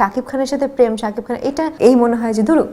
শাকিব খানের সাথে প্রেম, শাকিব খান, এটা এই মনে হয় যে ধরো,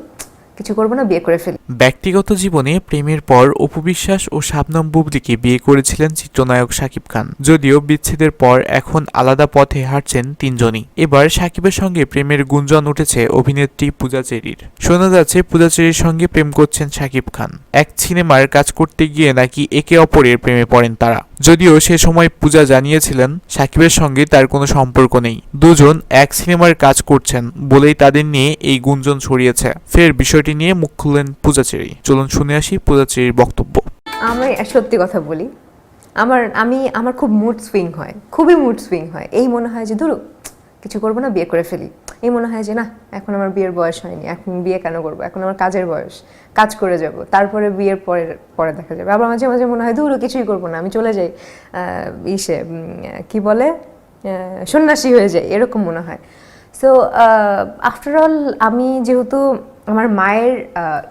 কিছু করব না, বিয়ে করে ফেলি। ব্যক্তিগত জীবনে প্রেমের পর উপবিশ্বাস ও শাবনম বুবলিকে বিয়ে করেছিলেন চিত্রনায়ক শাকিব খান। যদিও বিচ্ছেদের পর এখন আলাদা পথে হাঁটছেন তিনজনই। এবার শাকিবের সঙ্গে প্রেমের গুঞ্জন উঠেছে অভিনেত্রী পূজা চেরির। শোনা যাচ্ছে পূজা চেরির সঙ্গে প্রেম করছেন শাকিব খান। এক সিনেমার কাজ করতে গিয়ে নাকি একে অপরের প্রেমে পড়েন তারা। যদিও সে সময় পূজা জানিয়েছিলেন, সাকিবের সঙ্গে তার কোনো সম্পর্ক নেই। দুজন এক সিনেমার কাজ করছেন বলেই তাদের নিয়ে এই গুঞ্জন ছড়িয়েছে। ফের বিষয়টি নিয়ে মুখ খুললেন পূজাচেরি। চলুন শুনে আসি পূজাচেরির বক্তব্য। আমি সত্যি কথা বলি, আমার, আমি, আমার খুব মুড সুইং হয়, খুবই মুড সুইং হয়। এই মনে হয় যে, ধরো, কিছু করব না, বিয়ে করে ফেলি। এই মনে হয় যে, না, এখন আমার বিয়ের বয়স হয়নি, এখন বিয়ে কেন করব? এখন আমার কাজের বয়স, কাজ করে যাব। তারপরে বিয়ের পরে পরে দেখা যাবে। আবার মাঝে মাঝে মনে হয়, ধরো, কিছুই করব না, আমি চলে যাই। ইসে কি বলে? সন্ন্যাসী হয়ে যাই, এরকম মনে হয়। সো আফটার অল আমি যেহেতু আমার মায়ের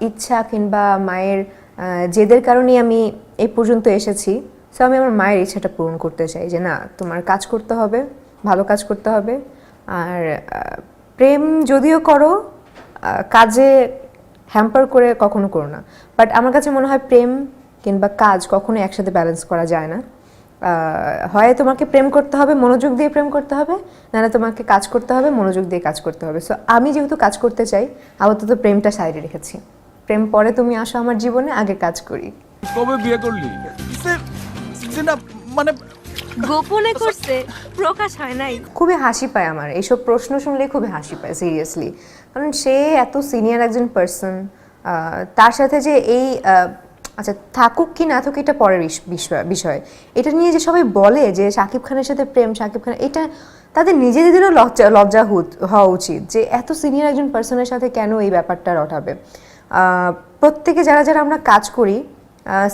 ইচ্ছা কিংবা মায়ের জেদের কারণেই আমি এই পর্যন্ত এসেছি। সো আমি আমার মায়ের ইচ্ছাটা পূরণ করতে চাই যে না, তোমার কাজ করতে হবে, ভালো কাজ করতে হবে। আর প্রেম যদিও করো কাজে হ্যাম্পার করে কখনো করো না। বাট আমার কাছে মনে হয় প্রেম কিংবা কাজ কখনো একসাথে ব্যালেন্স করা যায় না। হয় তোমাকে প্রেম করতে হবে মনোযোগ দিয়ে প্রেম করতে হবে নাহলে তোমাকে কাজ করতে হবে মনোযোগ দিয়ে কাজ করতে হবে। সো আমি যেহেতু কাজ করতে চাই আপাতত প্রেমটা সাইডে রেখেছি। প্রেম পরে তুমি আসো আমার জীবনে আগে কাজ করি। কবে বিয়ে করলি? মানে গোপনে করছে প্রকাশ হয় নাই। খুবই হাসি পায় আমার। এইসব প্রশ্ন শুনলে খুবই হাসি পায় সিরিয়াসলি কারণ সে এত সিনিয়র একজন পার্সন তার সাথে যে এই আহ, আচ্ছা থাকুক কি না থাকুক এটা পরের বিষয়- এটা নিয়ে যে সবাই বলে যে শাকিব খানের সাথে প্রেম, শাকিব খান এটা তাদের নিজেদেরও লজ্জা লজ্জা হওয়া উচিত যে এত সিনিয়র একজন পার্সনের সাথে কেন এই ব্যাপারটা রটাবে। প্রত্যেকে যারা যারা আমরা কাজ করি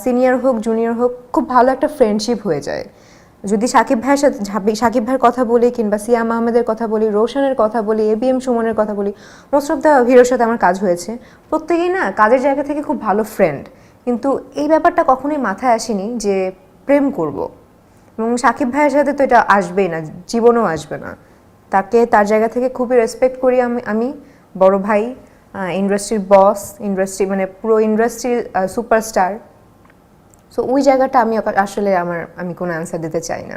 সিনিয়র হোক জুনিয়র হোক, খুব ভালো একটা ফ্রেন্ডশিপ হয়ে যায়। যদি সাকিব ভাইয়ের সাথে সাকিব ভাইয়ের কথা বলি কিংবা সিয়াম আহমেদের কথা বলি, রোশনের কথা বলি, এ বি এম সুমনের কথা বলি মোস্ট অফ দ্য হিরোর সাথে আমার কাজ হয়েছে। প্রত্যেকেই না কাজের জায়গা থেকে খুব ভালো ফ্রেন্ড কিন্তু এই ব্যাপারটা কখনোই মাথায় আসেনি যে প্রেম করব। এবং সাকিব ভাইয়ের সাথে তো এটা আসবেই না, জীবনও আসবে না। তাকে তার জায়গা থেকে খুবই রেসপেক্ট করি আমি আমি, বড় ভাই ইন্ডাস্ট্রির বস ইন্ডাস্ট্রি মানে পুরো ইন্ডাস্ট্রির সুপারস্টার সো ওই জায়গাটা আমি আসলে আমার, আমি কোনো অ্যান্সার দিতে চাই না।